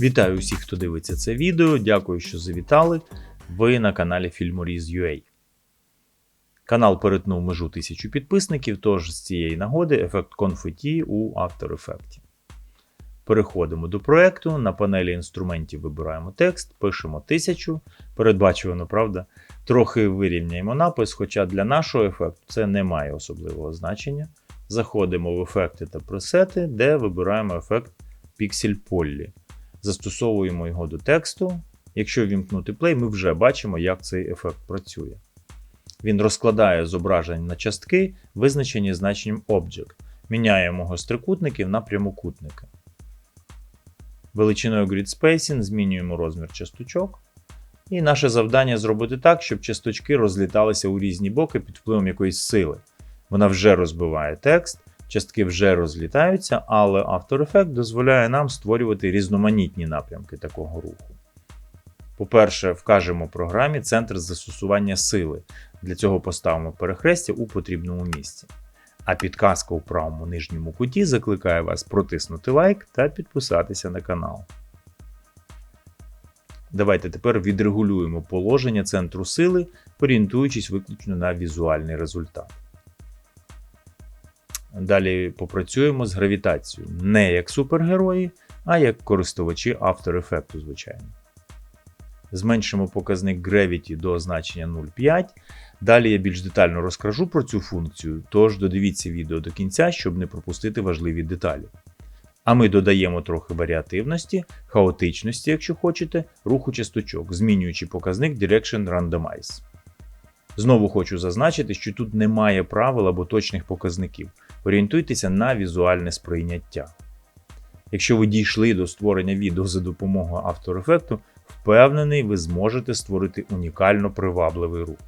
Вітаю усіх, хто дивиться це відео. Дякую, що завітали. Ви на каналі Filmoriz.ua. Канал перетнув межу тисячу підписників, тож з цієї нагоди ефект конфеті у After Effects. Переходимо до проекту. На панелі інструментів вибираємо текст, пишемо 1000. Передбачувано, правда? Трохи вирівняємо напис, хоча для нашого ефекту це не має особливого значення. Заходимо в ефекти та пресети, де вибираємо ефект Pixel Poly. Застосовуємо його до тексту. Якщо вімкнути play, ми вже бачимо, як цей ефект працює. Він розкладає зображення на частки, визначені значенням Object. Міняємо з трикутників на прямокутники. Величиною Grid Spacing змінюємо розмір часточок. І наше завдання зробити так, щоб часточки розліталися у різні боки під впливом якоїсь сили. Вона вже розбиває текст, частки вже розлітаються, але After Effects дозволяє нам створювати різноманітні напрямки такого руху. По-перше, вкажемо програмі центр застосування сили. Для цього поставимо перехрестя у потрібному місці. А підказка у правому нижньому куті закликає вас протиснути лайк та підписатися на канал. Давайте тепер відрегулюємо положення центру сили, орієнтуючись виключно на візуальний результат. Далі попрацюємо з гравітацією не як супергерої, а як користувачі After Effects, звичайно. Зменшимо показник Gravity до значення 0,5. Далі я більш детально розкажу про цю функцію, тож додивіться відео до кінця, щоб не пропустити важливі деталі. А ми додаємо трохи варіативності, хаотичності, якщо хочете, руху часточок, змінюючи показник Direction Randomize. Знову хочу зазначити, що тут немає правил або точних показників. Орієнтуйтеся на візуальне сприйняття. Якщо ви дійшли до створення відео за допомогою After Effects, впевнений, ви зможете створити унікально привабливий рух.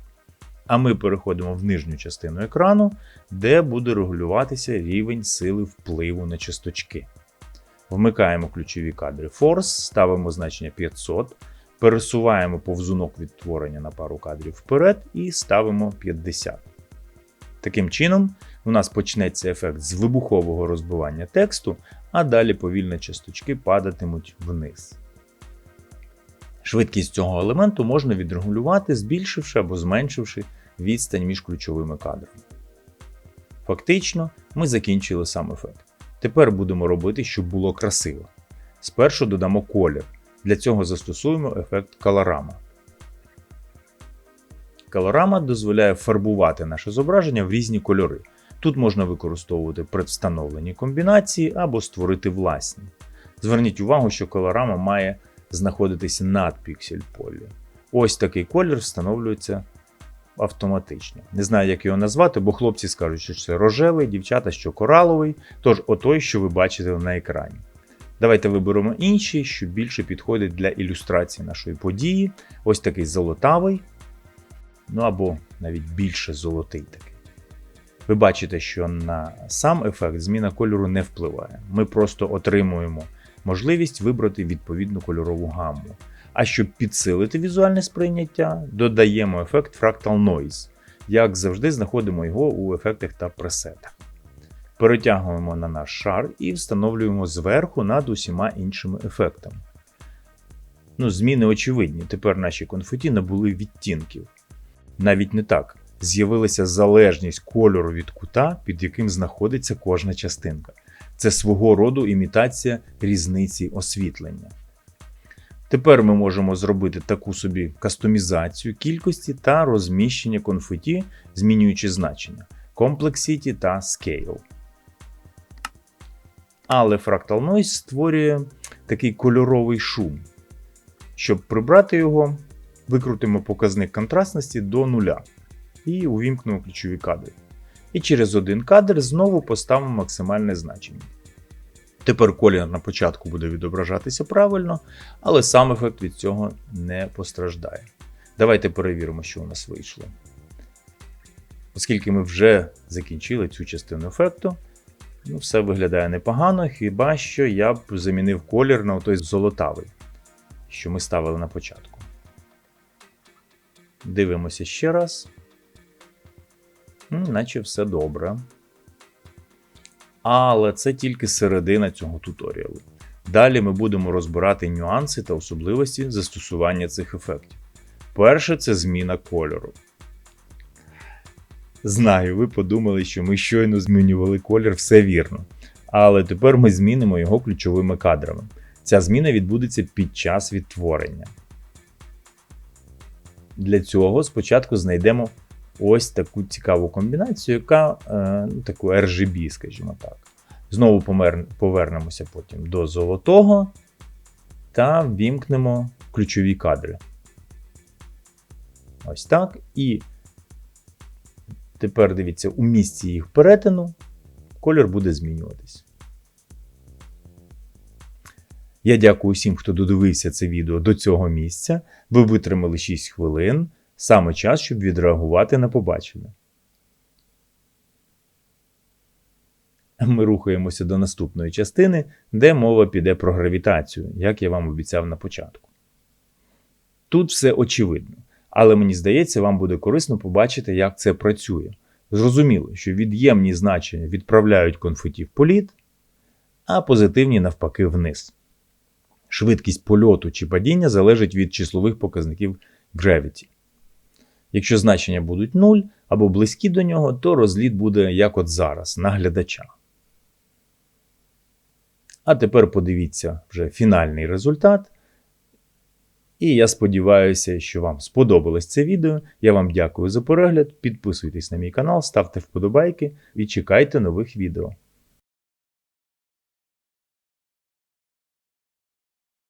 А ми переходимо в нижню частину екрану, де буде регулюватися рівень сили впливу на часточки. Вмикаємо ключові кадри Force, ставимо значення 500, пересуваємо повзунок відтворення на пару кадрів вперед і ставимо 50. Таким чином, у нас почнеться ефект з вибухового розбивання тексту, а далі повільно часточки падатимуть вниз. Швидкість цього елементу можна відрегулювати, збільшивши або зменшивши відстань між ключовими кадрами. Фактично, ми закінчили сам ефект. Тепер будемо робити, щоб було красиво. Спершу додамо колір. Для цього застосуємо ефект колорама. Колорама дозволяє фарбувати наше зображення в різні кольори. Тут можна використовувати предвстановлені комбінації або створити власні. Зверніть увагу, що колорама має знаходитися над піксель полі. Ось такий колір встановлюється автоматично. Не знаю, як його назвати, бо хлопці скажуть, що це рожевий, дівчата, що кораловий, тож отой, що ви бачите на екрані. Давайте виберемо інші, що більше підходить для ілюстрації нашої події. Ось такий золотавий, ну або навіть більше золотий такий. Ви бачите, що на сам ефект зміна кольору не впливає. Ми просто отримуємо можливість вибрати відповідну кольорову гамму. А щоб підсилити візуальне сприйняття, додаємо ефект Fractal Noise. Як завжди, знаходимо його у ефектах та пресетах. Перетягуємо на наш шар і встановлюємо зверху над усіма іншими ефектами. Ну, Зміни очевидні. Тепер наші конфеті набули відтінків. Навіть не так. З'явилася залежність кольору від кута, під яким знаходиться кожна частинка. Це свого роду імітація різниці освітлення. Тепер ми можемо зробити таку собі кастомізацію кількості та розміщення конфеті, змінюючи значення Complexity та Scale. Але Fractal Noise створює такий кольоровий шум. Щоб прибрати його, викрутимо показник контрастності до нуля і увімкнемо ключові кадри. І через один кадр знову поставимо максимальне значення. Тепер колір на початку буде відображатися правильно, але сам ефект від цього не постраждає. Давайте перевіримо, що у нас вийшло. Оскільки ми вже закінчили цю частину ефекту, ну, все виглядає непогано, хіба що я б замінив колір на той золотавий, що ми ставили на початку. Дивимося ще раз. Наче все добре. Але це тільки середина цього туторіалу. Далі ми будемо розбирати нюанси та особливості застосування цих ефектів. Перше це зміна кольору. Знаю, ви подумали, що ми щойно змінювали колір, все вірно. Але тепер ми змінимо його ключовими кадрами. Ця зміна відбудеться під час відтворення. Для цього спочатку знайдемо ось таку цікаву комбінацію, яка е, ну, таку RGB, скажімо так. Знову повернемося потім до золотого та вімкнемо ключові кадри. Ось так. І тепер дивіться, у місці їх перетину колір буде змінюватись. Я дякую всім, хто додивився це відео до цього місця. Ви витримали 6 хвилин. Саме час, щоб відреагувати на побачене. Ми рухаємося до наступної частини, де мова піде про гравітацію, як я вам обіцяв на початку. Тут все очевидно, але мені здається, вам буде корисно побачити, як це працює. Зрозуміло, що від'ємні значення відправляють конфеті в політ, а позитивні навпаки вниз. Швидкість польоту чи падіння залежить від числових показників Gravity. Якщо значення будуть 0 або близькі до нього, то розліт буде як от зараз, на глядача. А тепер подивіться вже фінальний результат. І я сподіваюся, що вам сподобалось це відео. Я вам дякую за перегляд. Підписуйтесь на мій канал, ставте вподобайки і чекайте нових відео.